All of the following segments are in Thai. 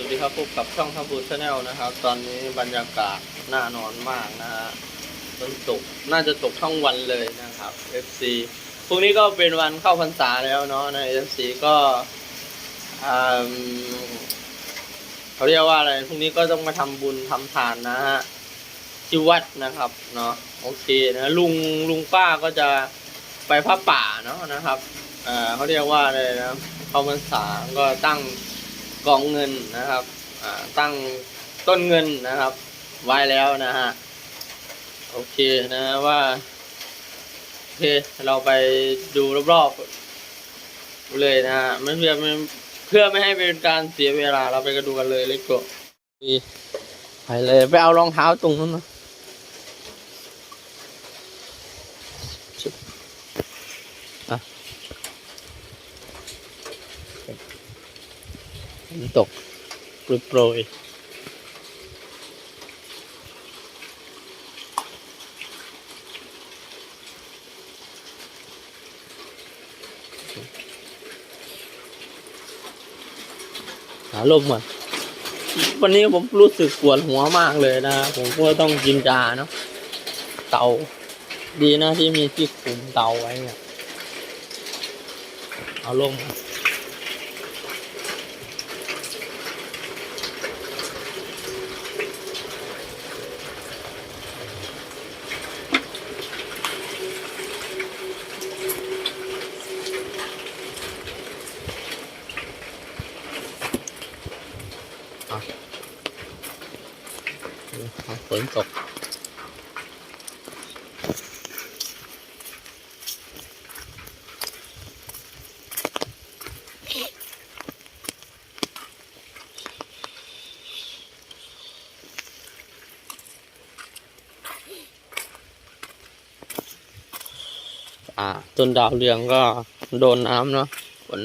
สวัสดีครับพบกับช่องทับบูชาแนลนะครับ ตอนนี้บรรยากาศน่านอนมากนะฮะฝนตกน่าจะตกทั้งวันเลยนะครับ FC พรุ่งนี้ก็เป็นวันเข้าพรรษาแล้วเนาะใน FC ก็เขาเรียกว่าอะไรพรุ่งนี้ก็ต้องมาทำบุญทำทานนะฮะที่วัดนะครับเนาะโอเคนะลุงลุงป้าก็จะไปพระป่าเนาะนะครับเขาเรียกว่าอะไรนะเข้าพรรษาก็ตั้ง กองเงินนะครับตั้งต้นเงินนะครับ ไว้แล้วนะฮะโอเคนะว่าโอเคเราไปดูรอบๆเลยนะฮะไม่เพื่อไม่เพื่อไม่ให้เป็นการเสียเวลาเราไปกันดูกันเลยเลยก็ไปเลยไปเอารองเท้าตรงนั้นนะชุบอะ ฝนตกโปรยโปรยหาลมก่อนวันนี้ผมรู้สึกปวดหัวมากเลยนะ ผมก็ต้องกินยาเนาะเตาดีนะที่มีที่คุมเตาไว้เนี่ย เอาลมก่อ นตกต้นดาวเรืองก็โดนน้ำเนาะฝน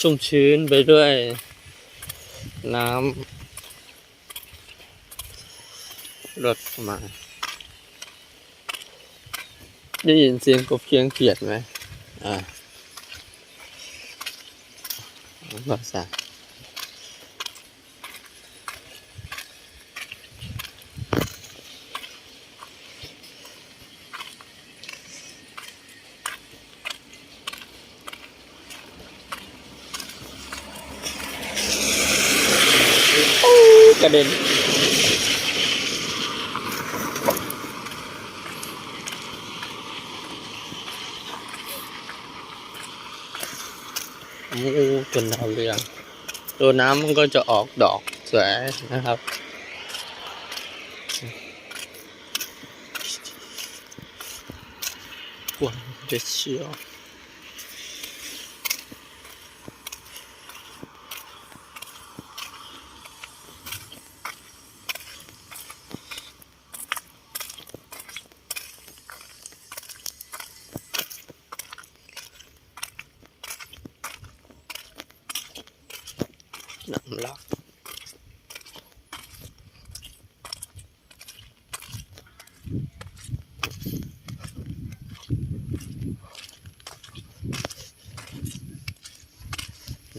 ชุ่มชื้นไปด้วย น้ำ รถมา ได้ยินเสียงกบเคียงเขียดไหมอ่าภาษาอกระเด็น มูจนดาวเรืองตัวน้ำมันก็จะออกดอกสวยนะครับกวนจะเชียว น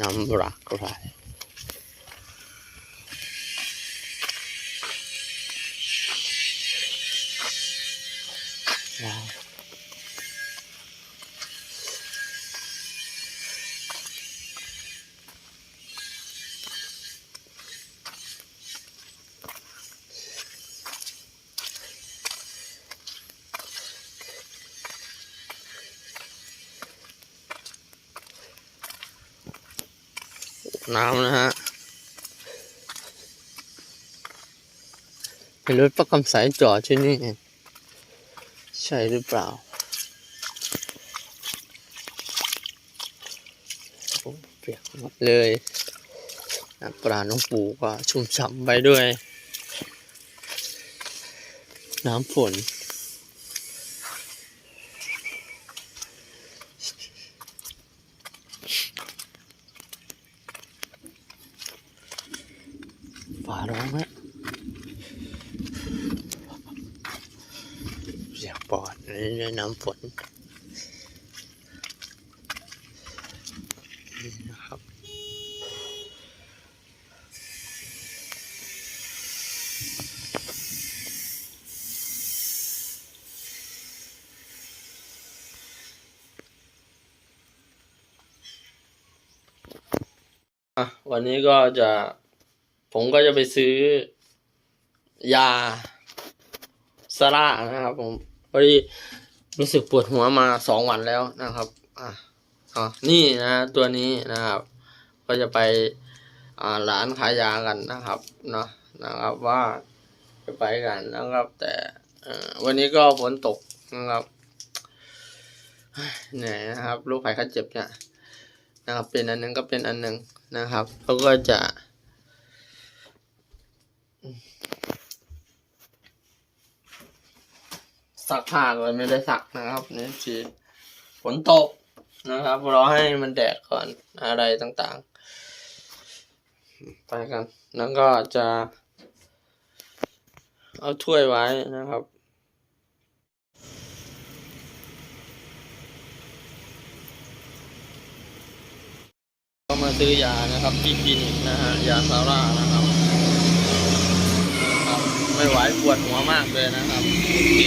้ำลักน้ำ น้ำนะฮะเป็นรถประกำสายจอดที่นี่ ใช่หรือเปล่าเปียกหมดเลยน้ำปลาน้องปูก็ชุ่มฉ่ำไปด้วย น้ำฝน ระวังไว้เสียงปอดน้ำฝนนะครับวันนี้ก็จะ ผมก็จะไปซื้อยาซาร่านะครับ ผมพอดีรู้สึกปวดหัวมาสองวันแล้วนะครับอะอ๋อนี่นะตัวนี้นะครับ ก็จะไปอ่าร้านขายยากันนะครับเนาะนะครับว่าจะไปกันนะครับ แต่วันนี้ก็ฝนตกนะครับเหนื่อยนะครับโรคภัยไข้เจ็บเนี่ยนะครับเป็นอันหนึงก็เป็นอันหนึ่งนะครับเขาก็จะ สักผ้าก่อนไม่ได้สักนะครับนี่ทีฝนตกนะครับรอให้มันแดดก่อนอะไรต่างๆ ไปกัน แล้วก็จะ เอาถ้วยไว้นะครับก็มาซื้อยานะครับที่คลินิกนะฮะยาซาร่านะครับครับ ไม่ไหวปวดหัวมากเลยนะครับโอเค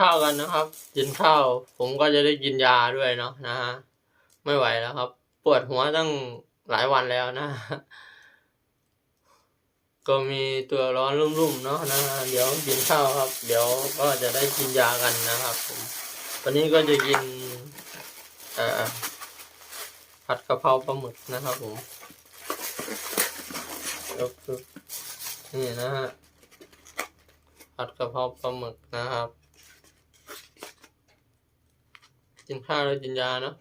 ข้าวกันนะครับกินข้าว ผมก็จะได้กินยาด้วยเนาะนะฮะไม่ไหวแล้วครับ ปวดหัวตั้งหลายวันแล้วนะ ก็มีตัวร้อนรุ่มๆเนาะนะฮะเดี๋ยวกินข้าวครับ เดี๋ยวก็จะได้กินยากันนะครับผมวันนี้ก็จะกินอ่อผัดกะเพราปลาหมึกนะครับผมก็คือนี่นะฮะ ผัดกะเพราปลาหมึกนะครับ กินข้าวแล้วกินยาเนาะ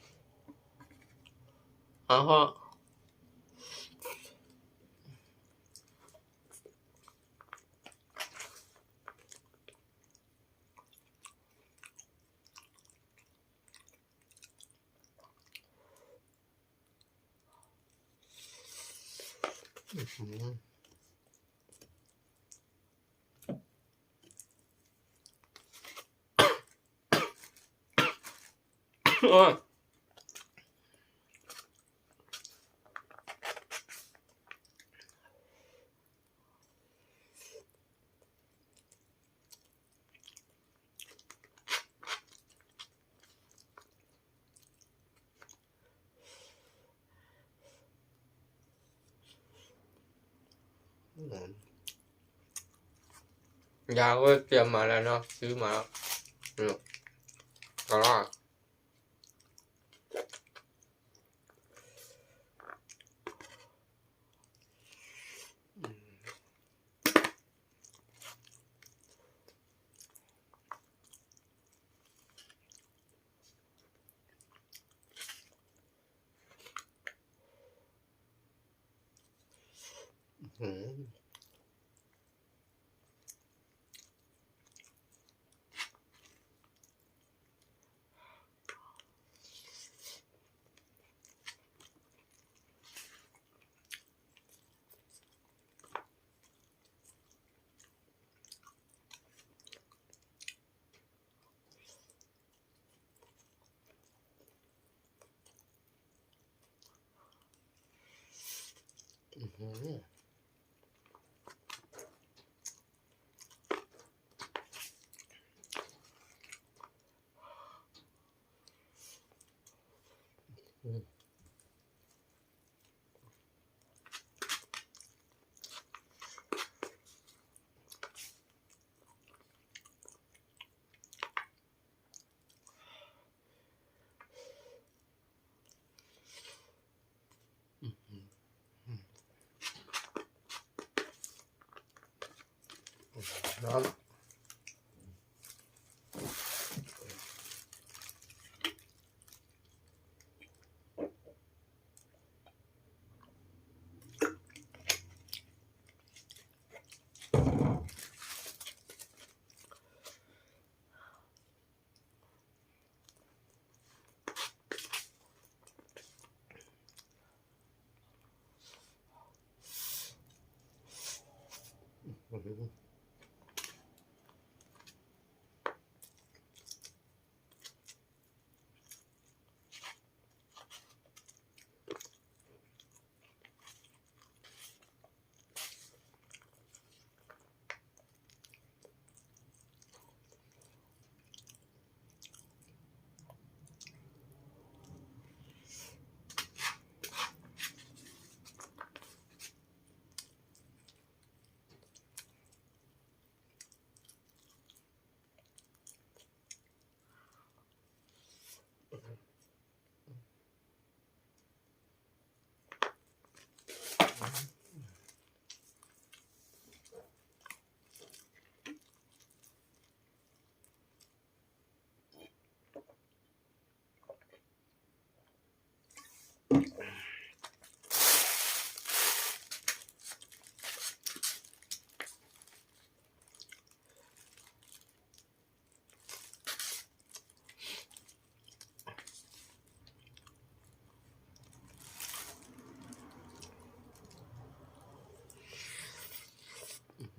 เอาพ่ออืม โอ้ยยาก็เตรียมมาแล้วเนาะซื้อมาแล้วอืมก็รอด อืม ร้อ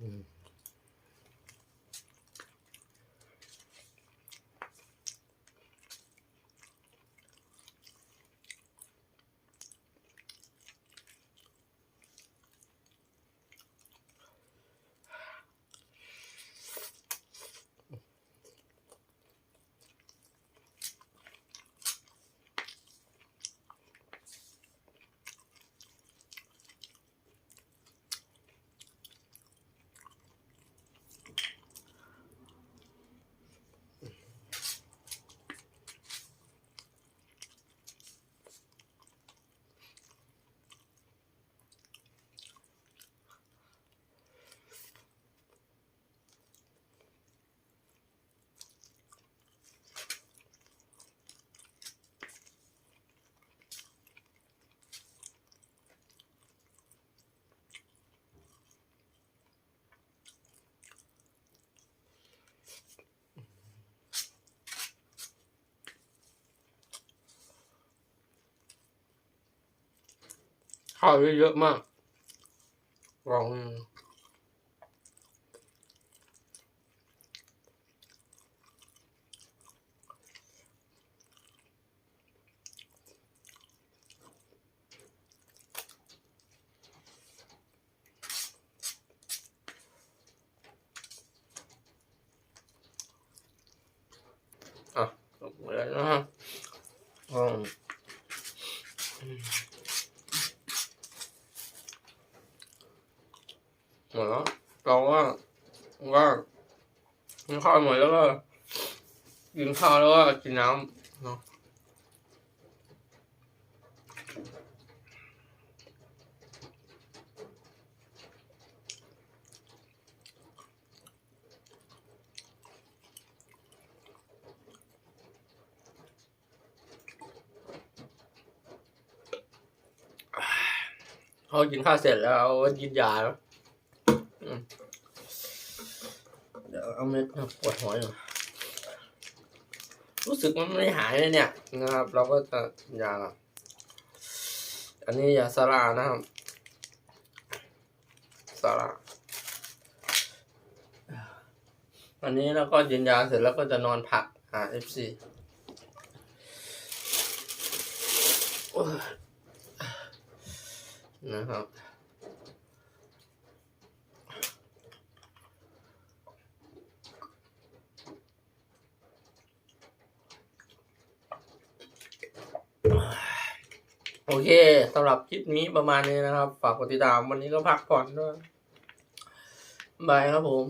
Mm-hmm. าวเยอะมากลองอะจบแล้วนะฮะอืม หมดแล้วเราก็ว่ากิน ข้าวหมดแล้วก็กินข้าวแล้วก็กินน้ำเนาะพอกินข้าวเสร็จแล้วกินยาแล้ว เดี๋ยวเอาเม็ดปวดหัวอยู่รู้สึกมันไม่หายเลยเนี่ยนะครับ เราก็จะยาละอันนี้ยาซารานะครับซาราอันนี้เราก็กินยาเสร็จแล้วก็จะนอนพักหาเอฟซีนะครับ โอเคสำหรับคลิปนี้ประมาณนี้นะครับ ฝากกดติดตามวันนี้ก็พักผ่อนด้วยบายครับผม